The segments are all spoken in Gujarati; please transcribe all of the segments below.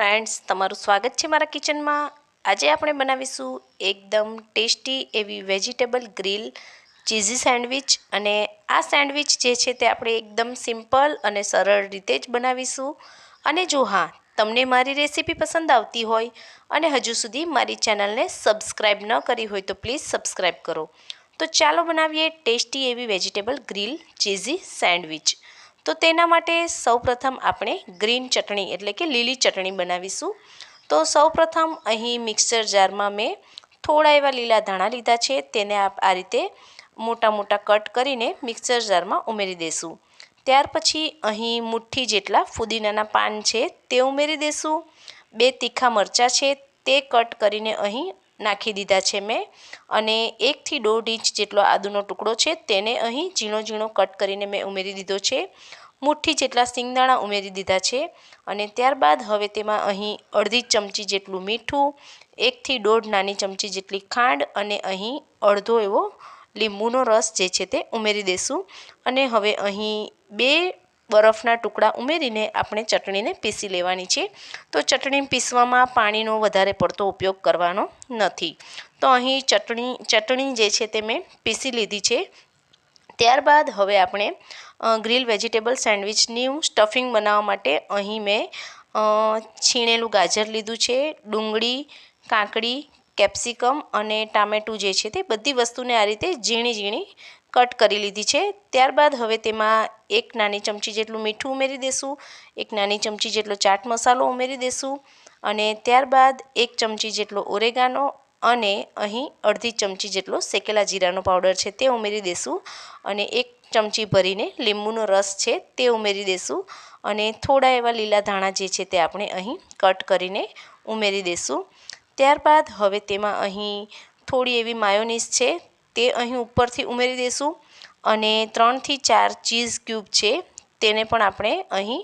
ફ્રેન્ડ્સ તમારું સ્વાગત છે મારા કિચનમાં. આજે આપણે બનાવીશું એકદમ ટેસ્ટી એવી વેજીટેબલ ગ્રીલ ચીઝી સેન્ડવિચ અને આ સેન્ડવિચ જે છે તે આપણે એકદમ સિમ્પલ અને સરળ રીતે જ બનાવીશું. અને જો હા, તમને મારી રેસીપી પસંદ આવતી હોય અને હજુ સુધી મારી ચેનલને સબસ્ક્રાઈબ ન કરી હોય તો પ્લીઝ સબસ્ક્રાઈબ કરો. તો ચાલો બનાવીએ ટેસ્ટી એવી વેજીટેબલ ગ્રીલ ચીઝી સેન્ડવિચ તો તેના માટે સૌપ્રથમ આપણે ગ્રીન ચટણી એટલે કે લીલી ચટણી બનાવીશું. તો સૌપ્રથમ અહીં મિક્સર જારમાં મેં થોડા એવા લીલા ધાણા લીધા છે, તેને આપ આ રીતે મોટા મોટા કટ કરીને મિક્સર જારમાં ઉમેરી દઈશું ત્યાર પછી અહીં મુઠ્ઠી જેટલા ફુદીનાના પાન છે તે ઉમેરી દઈશું બે તીખા મરચાં છે તે કટ કરીને અહીં નાખી દીધા છે મેં. અને એકથી દોઢ ઇંચ જેટલો આદુનો ટુકડો છે તેને અહીં ઝીણો ઝીણો કટ કરીને મેં ઉમેરી દીધો છે. મુઠ્ઠી જેટલા સિંગદાણા ઉમેરી દીધા છે. અને ત્યારબાદ હવે તેમાં અહીં અડધી ચમચી જેટલું મીઠું, એકથી દોઢ નાની ચમચી જેટલી ખાંડ અને અહીં અડધો એવો લીંબુનો રસ જે છે તે ઉમેરી દઈશું અને હવે અહીં બે બરફના ટુકડા ઉમેરીને આપણે ચટણીને પીસી લેવાની છે. તો ચટણી પીસવામાં પાણીનો વધારે પડતો ઉપયોગ કરવાનો નથી. તો અહીં ચટણી ચટણી જે છે તે મેં પીસી લીધી છે. ત્યારબાદ હવે આપણે ગ્રીલ વેજીટેબલ સેન્ડવિચની સ્ટફિંગ બનાવવા માટે અહીં મેં છીણેલું ગાજર લીધું છે, ડુંગળી, કાકડી, કેપ્સિકમ અને ટામેટું જે છે તે બધી વસ્તુને આ રીતે ઝીણી ઝીણી કટ કરી લીધી છે. ત્યારબાદ હવે તેમાં એક નાની ચમચી જેટલું મીઠું ઉમેરી દઈશું એક નાની ચમચી જેટલો ચાટ મસાલો ઉમેરી દઈશું અને ત્યારબાદ એક ચમચી જેટલો ઓરેગાનો અને અહીં અડધી ચમચી જેટલો શેકેલા જીરાનો પાવડર છે તે ઉમેરી દઈશું અને એક ચમચી ભરીને લીંબુનો રસ છે તે ઉમેરી દઈશું અને થોડા એવા લીલા ધાણા જે છે તે આપણે અહીં કટ કરીને ઉમેરી દઈશું ત્યારબાદ હવે તેમાં અહીં થોડી એવી માયોનીઝ છે તે અહીં ઉપરથી ઉમેરી દઈશું અને ત્રણથી ચાર ચીઝ ક્યુબ છે, તેને પણ આપણે અહીં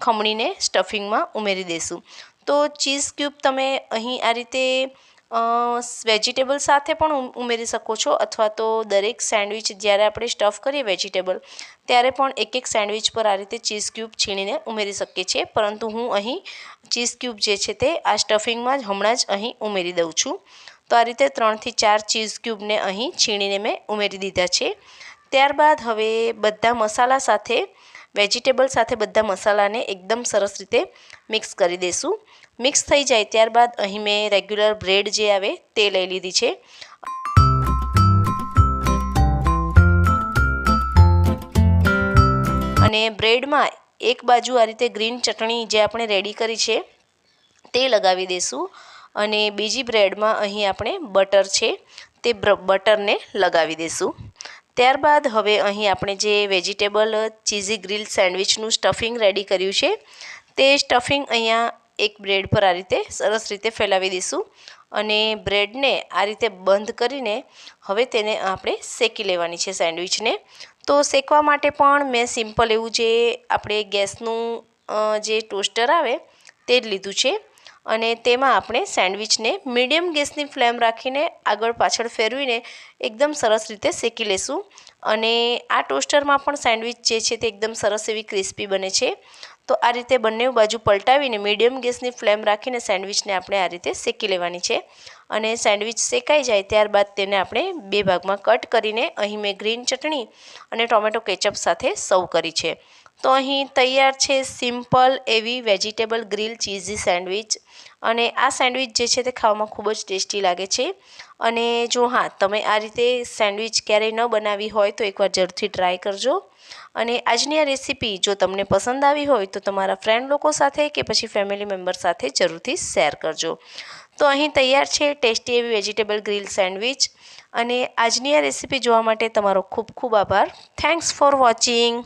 ખમણીને સ્ટફિંગમાં ઉમેરી દઈશું તો ચીઝ ક્યુબ તમે અહીં આ રીતે વેજીટેબલ સાથે પણ ઉમેરી શકો છો અથવા તો દરેક સેન્ડવિચ જ્યારે આપણે સ્ટફ કરીએ વેજીટેબલ ત્યારે પણ એક એક સેન્ડવિચ પર આ રીતે ચીઝ ક્યુબ છીણીને ઉમેરી શકીએ છીએ. પરંતુ હું અહીં ચીઝ ક્યુબ જે છે તે આ સ્ટફિંગમાં જ હમણાં જ અહીં ઉમેરી દઉં છું. તો આ રીતે ત્રણથી ચાર ચીઝ ક્યુબને અહીં છીણીને મેં ઉમેરી દીધા છે. ત્યારબાદ હવે બધા મસાલા સાથે વેજીટેબલ સાથે બધા મસાલાને એકદમ સરસ રીતે મિક્સ કરી દઈશું મિક્સ થઈ જાય ત્યારબાદ અહીં મેં રેગ્યુલર બ્રેડ જે આવે તે લઈ લીધી છે. અને બ્રેડમાં એક બાજુ આ રીતે ગ્રીન ચટણી જે આપણે રેડી કરી છે તે લગાવી દઈશું અને બીજી બ્રેડમાં અહીં આપણે બટર છે તે બટરને લગાવી દઈશું ત્યારબાદ હવે અહીં આપણે જે વેજીટેબલ ચીઝી ગ્રીલ સેન્ડવિચનું સ્ટફિંગ રેડી કર્યું છે, તે સ્ટફિંગ અહીંયા એક બ્રેડ પર આ રીતે સરસ રીતે ફેલાવી દઈશું અને બ્રેડને આ રીતે બંધ કરીને હવે તેને આપણે શેકી લેવાની છે સેન્ડવિચને. તો શેકવા માટે પણ મેં સિમ્પલ એવું જે આપણે ગેસનું જે ટોસ્ટર આવે તે જ લીધું છે. અને તેમાં આપણે સેન્ડવિચને મીડિયમ ગેસની ફ્લેમ રાખીને આગળ પાછળ ફેરવીને એકદમ સરસ રીતે શેકી લેશું. અને આ ટોસ્ટરમાં પણ સેન્ડવિચ જે છે તે એકદમ સરસ એવી ક્રિસ્પી બને છે. તો આ રીતે બંને બાજુ પલટાવીને મીડિયમ ગેસની ફ્લેમ રાખીને સેન્ડવિચને આપણે આ રીતે શેકી લેવાની છે. અને સેન્ડવિચ શેકાઈ જાય ત્યારબાદ તેને આપણે બે ભાગમાં કટ કરીને અહીં મેં ગ્રીન ચટણી અને ટોમેટો કેચઅપ સાથે સર્વ કરી છે. તો અહીં તૈયાર છે સિમ્પલ એવી વેજીટેબલ ગ્રીલ ચીઝી સેન્ડવિચ. અને આ સેન્ડવિચ જે છે તે ખાવામાં ખૂબ જ ટેસ્ટી લાગે છે. અને જો હા, તમે આ રીતે સેન્ડવિચ ક્યારેય ન બનાવી હોય તો એકવાર જરૂરથી ટ્રાય કરજો. અને આજની આ રેસીપી જો તમને પસંદ આવી હોય તો તમારા ફ્રેન્ડ લોકો સાથે કે પછી ફેમિલી મેમ્બર સાથે જરૂરથી શેર કરજો. તો અહીં તૈયાર છે ટેસ્ટી એવી વેજીટેબલ ગ્રીલ સેન્ડવિચ. અને આજની આ રેસીપી જોવા માટે તમારો ખૂબ ખૂબ આભાર. Thanks for watching.